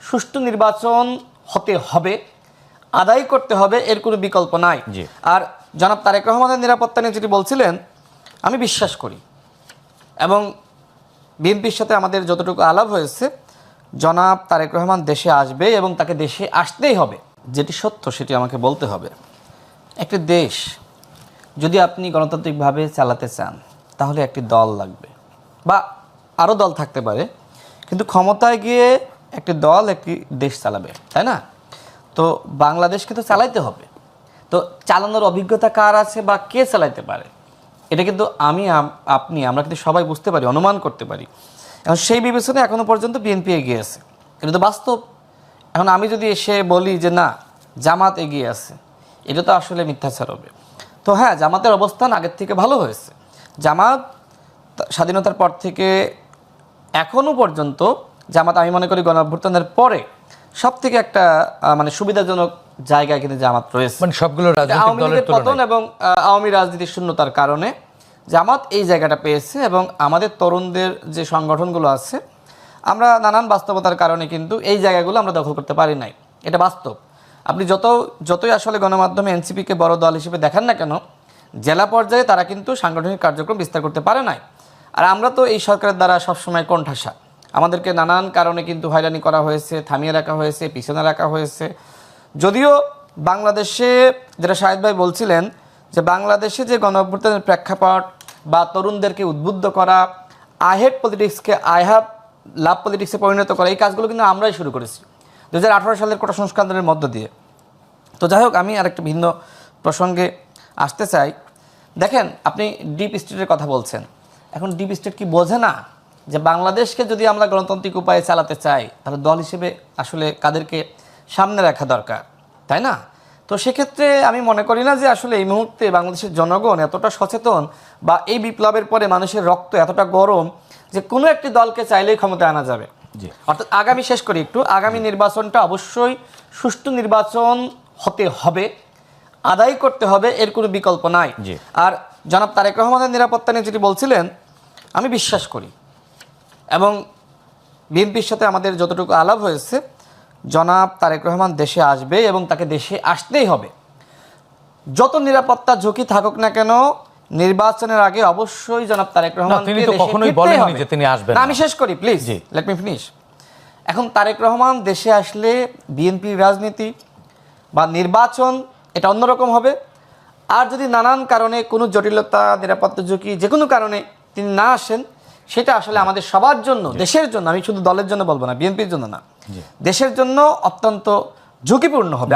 সুষ্ঠু নির্বাচন হতে হবে আদায় করতে হবে এর কোনো বিকল্প নাই। আর জনাব তারেক রহমানের নিরাপত্তা নিয়ে যেটি বলছিলেন আমি বিশ্বাস করি। এবং বিএনপির সাথে আমাদের যতটুকু আলাপ হয়েছে জনাব তারেক রহমান দেশে আসবে এবং তাকে দেশে আসতেই হবে। যেটি সত্য সেটি আমাকে বলতে হবে। একটি দেশ যদি আপনি গণতান্ত্রিকভাবে চালাতে চান তাহলে একটি দল লাগবে। বা আরও দল থাকতে পারে কিন্তু ক্ষমতায় গিয়ে একটি দল, একটি দেশ চালাবে, তাই না? তো বাংলাদেশকে তো চালাইতে হবে। তো চালানোর অভিজ্ঞতা কার আছে বা কে চালাইতে পারে? এটা কিন্তু আমি আপনি, আমরা কিন্তু সবাই বুঝতে পারি, অনুমান করতে পারি। এখন সেই বিবেচনায় এখনও পর্যন্ত বিএনপি এগিয়ে আছে। কিন্তু বাস্তব, এখন আমি যদি এসে বলি যে না, জামাত এগিয়ে আছে, এটা তো আসলে মিথ্যাচার হবে। তো হ্যাঁ জামাতের অবস্থান আগের থেকে ভালো হয়েছে। জামাত স্বাধীনতার পর থেকে এখনও পর্যন্ত জামাত আমি মনে করি গণ অভ্যুত্থানের পরে সব থেকে একটা মানে সুবিধাজনক জায়গায় কিন্তু জামাত রয়েছে। মানে সবগুলো রাজনৈতিক আওয়ামী লীগের পতন এবং আওয়ামী রাজনীতির শূন্যতার কারণে জামাত এই জায়গাটা পেয়েছে এবং আমাদের তরুণদের যে সংগঠনগুলো আছে আমরা নানান বাস্তবতার কারণে কিন্তু এই জায়গাগুলো আমরা দখল করতে পারি নাই। এটা বাস্তব। আপনি যত যতই আসলে গণমাধ্যমে এনসিপিকে বড় দল হিসেবে দেখান না কেন জেলা পর্যায়ে তারা কিন্তু সাংগঠনিক কার্যক্রম বিস্তার করতে পারে নাই। আর আমরা তো এই সরকারের দ্বারা সবসময় কোণঠাসা। আমাদেরকে নানান কারণে কিন্তু হয়রানি করা হয়েছে, থামিয়ে রাখা হয়েছে, পিছনে রাখা হয়েছে। যদিও বাংলাদেশে, যেটা শাহেদ ভাই বলছিলেন, যে বাংলাদেশে যে গণ অভ্যুত্থানের প্রেক্ষাপট বা তরুণদেরকে উদ্বুদ্ধ করা, আহেড পলিটিক্সকে আই লাভ পলিটিক্সে পরিণত করা, এই কাজগুলো কিন্তু আমরাই শুরু করেছি। দু হাজার আঠেরো সালের কোটা সংস্কারের মধ্য দিয়ে। তো যাই হোক, আমি আরেকটা ভিন্ন প্রসঙ্গে আসতে চাই। দেখেন, আপনি ডিপ স্টেটের কথা বলছেন। এখন ডিপ স্টেট কি বোঝে না? যে বাংলাদেশকে যদি আমরা গণতান্ত্রিক উপায়ে চালাতে চাই তাহলে দল হিসেবে আসলে কাদেরকে সামনে রাখা দরকার তাই না তো সেক্ষেত্রে আমি মনে করি না যে আসলে এই মুহূর্তে বাংলাদেশের জনগণ এতটা সচেতন বা এই বিপ্লবের পরে মানুষের রক্ত এতটা গরম যে কোনো একটি দলকে চাইলেই ক্ষমতা আনা যাবে জি। অর্থাৎ আগামী শেষ করি একটু আগামী নির্বাচনটা অবশ্যই সুষ্ঠু নির্বাচন হতে হবে আদায় করতে হবে এর কোনো বিকল্প নাই জি। আর জনাব তারেক রহমানের নিরাপত্তা নিয়ে যেটি বলছিলেন আমি বিশ্বাস করি এবং বিএনপির সাথে আমাদের যতটুকু আলাপ হয়েছে জনাব তারেক রহমান দেশে আসবে এবং তাকে দেশে আসতেই হবে। যত নিরাপত্তা ঝুঁকি থাকুক না কেন নির্বাচনের আগে অবশ্যই জনাব তারেক রহমান তিনি তো কখনোই বলেননি যে তিনি আসবেন না না। আমি শেষ করি প্লিজ। লেট মি ফিনিশ এখন তারেক রহমান দেশে আসলে বিএনপির রাজনীতি বা নির্বাচন এটা অন্যরকম হবে। আর যদি নানান কারণে কোনো জটিলতা নিরাপত্তা ঝুঁকি যে কোনো কারণে তিনি না আসেন সেটা আসলে আমাদের সবার জন্য দেশের জন্য আমি শুধু দলের জন্য বলব না বিএনপির জন্য না। দেশের জন্য অত্যন্ত ঝুঁকিপূর্ণ হবে।